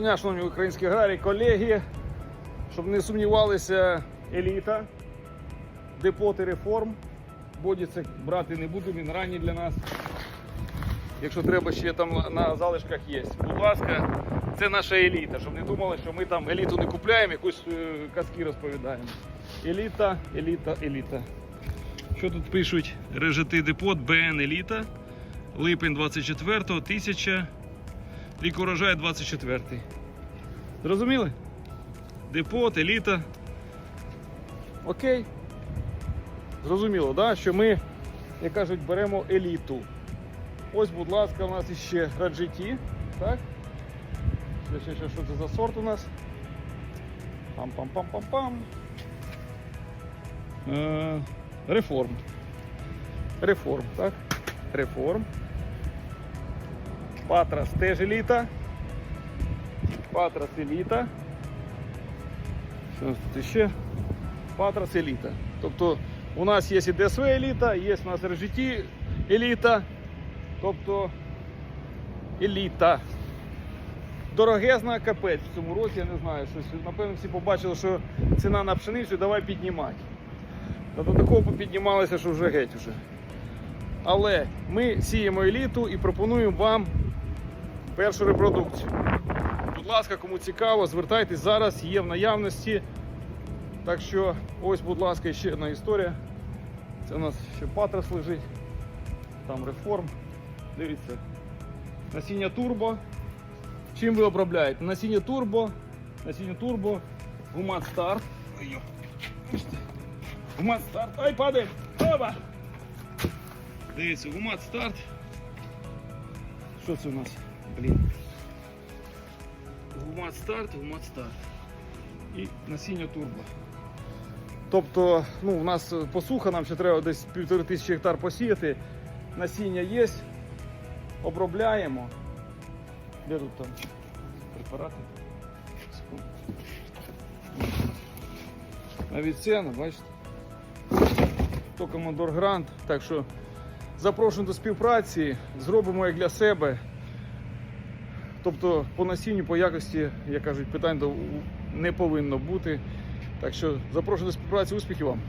Дня, шановні українські аграрії, колеги, щоб не сумнівалися, еліта, депоти реформ. Бодіцек брати не буду, він ранній для нас. Якщо треба, ще там на залишках є. Будь ласка, це наша еліта, щоб не думали, що ми там еліту не купляємо, якусь е, казки розповідаємо. Еліта, еліта, еліта. Що тут пишуть? Режити депот БН Еліта. Липень 24-го, 1000. Рік урожаю 24. Зрозуміли? Депот, еліта. Окей. Зрозуміло, да? що ми, як кажуть, беремо еліту. Ось, будь ласка, у нас іще раджиті. Так? Ще, ще, ще, що це за сорт у нас? Пам-пам-пам-пам-пам. Е, реформ. Реформ, так? Реформ. Патрас теж еліта. Патрас еліта. Що тут ще? Патрас еліта. Тобто у нас є і ДСВ еліта, є у нас РЖТ еліта. Тобто еліта. Дорогезна капець в цьому році, я не знаю, щось. Напевно, всі побачили, що ціна на пшеницю, давай піднімати. Та до такого попіднімалося, що вже геть уже. Але ми сіємо еліту і пропонуємо вам першу репродукцію. Будь ласка, кому цікаво, звертайтесь зараз, є в наявності. Так що, ось, будь ласка, ще одна історія. Це у нас ще патрас лежить, там реформ. Дивіться. Насіння турбо. Чим ви обробляєте? Насіння турбо, насіння турбо, гумат старт. Гумат старт. Ай, падає! Оба! Дивіться, гумат старт. Що це у нас? Блін. Гумат старт, гумат старт. І насіння турбо. Тобто, ну, у нас посуха, нам ще треба десь півтори тисячі гектар посіяти. Насіння є, обробляємо. Де тут там препарати? Ціна, бачите? То командор Грант. Так що запрошую до співпраці, зробимо як для себе. Тобто по насінню, по якості, як кажуть, питань не повинно бути. Так що запрошую до співпраці, успіхів вам!